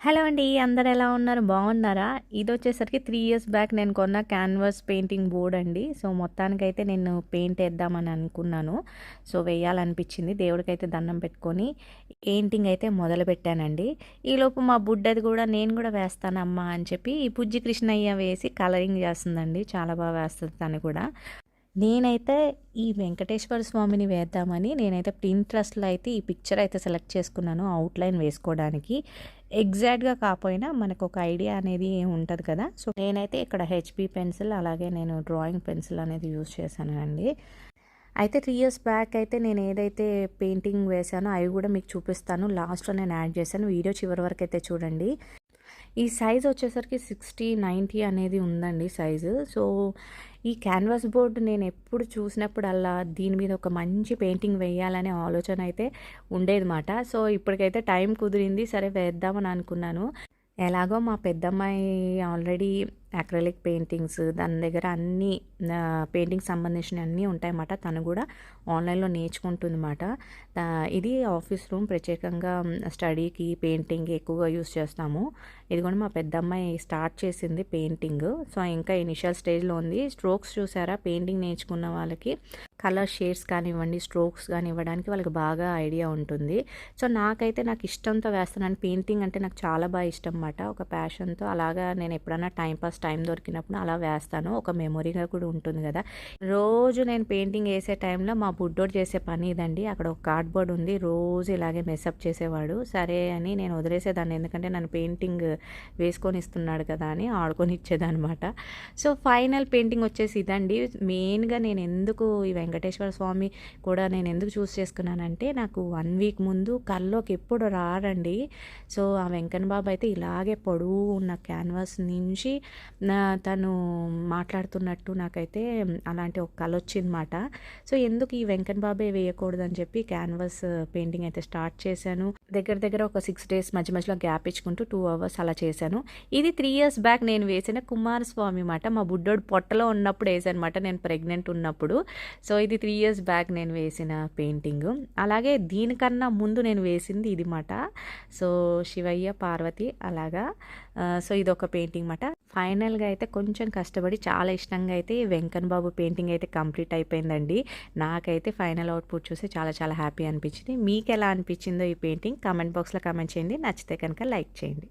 Hello అండి అందరు ఎలా ఉన్నారు? బాగున్నారా? ఇది వచ్చేసరికి త్రీ ఇయర్స్ బ్యాక్ నేను కొన్న క్యాన్వాస్ పెయింటింగ్ బోర్డ్ అండి. సో మొత్తానికైతే నేను పెయింట్ వేద్దామని అనుకున్నాను. సో వేయాలనిపించింది. దేవుడికైతే దండం పెట్టుకొని పెయింటింగ్ అయితే మొదలు పెట్టానండి ఈలోపు మా బుడ్డది కూడా నేను కూడా వేస్తానమ్మా అని చెప్పి ఈ పుజ్జి కృష్ణయ్య వేసి కలరింగ్ చేస్తుందండి. చాలా బాగా వేస్తుంది తను కూడా. నేనైతే ఈ వెంకటేశ్వర స్వామిని వేద్దామని నేనైతే ప్రింట్రస్ట్లో అయితే ఈ పిక్చర్ అయితే సెలెక్ట్ చేసుకున్నాను అవుట్లైన్ వేసుకోవడానికి. ఎగ్జాక్ట్గా కాకపోయినా మనకు ఒక ఐడియా అనేది ఉంటుంది కదా. సో నేనైతే ఇక్కడ హెచ్పి పెన్సిల్ అలాగే నేను డ్రాయింగ్ పెన్సిల్ అనేది యూజ్ చేశాను అండి. అయితే త్రీ ఇయర్స్ బ్యాక్ అయితే నేను ఏదైతే పెయింటింగ్ వేసానో అవి కూడా మీకు చూపిస్తాను. లాస్ట్లో నేను యాడ్ చేశాను. వీడియో చివరి వరకు అయితే చూడండి. ఈ సైజ్ వచ్చేసరికి సిక్స్టీ నైంటీ అనేది ఉందండి సైజు. సో ఈ క్యాన్వాస్ బోర్డు నేను ఎప్పుడు చూసినప్పుడల్లా దీని మీద ఒక మంచి పెయింటింగ్ వేయాలనే ఆలోచన అయితే ఉండేదన్నమాట. సో ఇప్పటికైతే టైం కుదిరింది సరే వేద్దామని అనుకున్నాను. ఎలాగో మా పెద్దమ్మాయి ఆల్రెడీ అక్రలిక్ పెయింటింగ్స్ దాని దగ్గర అన్ని పెయింటింగ్ సంబంధించిన అన్నీ ఉంటాయన్నమాట. తను కూడా ఆన్లైన్లో నేర్చుకుంటుందన్నమాట. ఇది ఆఫీస్ రూమ్ ప్రత్యేకంగా స్టడీకి పెయింటింగ్ ఎక్కువగా యూస్ చేస్తాము. ఇది కూడా మా పెద్దమ్మాయి స్టార్ట్ చేసింది పెయింటింగ్ సో ఇంకా ఇనిషియల్ స్టేజ్లో ఉంది. స్ట్రోక్స్ చూసారా? పెయింటింగ్ నేర్చుకున్న వాళ్ళకి కలర్ షేడ్స్ కానివ్వండి స్ట్రోక్స్ కానీ ఇవ్వడానికి వాళ్ళకి బాగా ఐడియా ఉంటుంది. సో నాకైతే నాకు ఇష్టంతో వేస్తున్నాను. పెయింటింగ్ అంటే నాకు చాలా బాగా ఇష్టం అన్నమాట. ఒక ప్యాషన్తో అలాగా నేను ఎప్పుడైనా టైంపాస్ టైం దొరికినప్పుడు అలా వేస్తాను. ఒక మెమొరీగా కూడా ఉంటుంది కదా. రోజు నేను పెయింటింగ్ వేసే టైంలో మా బుడ్డోడు చేసే పని ఇదండి. అక్కడ ఒక కార్డ్బోర్డ్ ఉంది. రోజు ఇలాగే మెసప్ చేసేవాడు. సరే అని నేను వదిలేసేదాన్ని. ఎందుకంటే నన్ను పెయింటింగ్ వేసుకొని ఇస్తున్నాడు కదా అని ఆడుకొని ఇచ్చేదనమాట సో ఫైనల్ పెయింటింగ్ వచ్చేసి ఇదండి. మెయిన్గా నేను ఎందుకు ఈ వెంకటేశ్వర స్వామి కూడా నేను ఎందుకు చూస్ చేసుకున్నానంటే నాకు వన్ వీక్ ముందు కల్లోకి ఎప్పుడు రారండి. సో ఆ వెంకన్న బాబు అయితే ఇలాగే పొడవు ఉన్న క్యాన్వాస్ నుంచి తను మాట్లాడుతున్నట్టు నాకైతే అలాంటి ఒక కళ వచ్చిందన్నమాట. సో ఎందుకు ఈ వెంకన్ బాబే వేయకూడదని చెప్పి క్యాన్వాస్ పెయింటింగ్ అయితే స్టార్ట్ చేశాను. దగ్గర దగ్గర ఒక సిక్స్ డేస్ మధ్య మధ్యలో గ్యాప్ ఇచ్చుకుంటూ టూ అవర్స్ అలా చేశాను. ఇది త్రీ ఇయర్స్ బ్యాక్ నేను వేసిన కుమారస్వామి మాట. మా బుడ్డోడు పొట్టలో ఉన్నప్పుడు వేసానమాట నేను ప్రెగ్నెంట్ ఉన్నప్పుడు. సో ఇది త్రీ ఇయర్స్ బ్యాక్ నేను వేసిన పెయింటింగ్ అలాగే దీనికన్నా ముందు నేను వేసింది ఇది మాట. సో శివయ్య పార్వతి అలాగా. సో ఇది ఒక పెయింటింగ్ మాట. ఫైనల్గా అయితే కొంచెం కష్టపడి చాలా ఇష్టంగా అయితే వెంకన్ బాబు పెయింటింగ్ అయితే కంప్లీట్ అయిపోయిందండి. నాకైతే ఫైనల్ అవుట్పుట్ చూసి చాలా చాలా హ్యాపీ అనిపించింది. మీకు ఎలా అనిపించిందో ఈ పెయింటింగ్? కామెంట్ బాక్స్లో కామెంట్ చేయండి. నచ్చితే కనుక లైక్ చేయండి.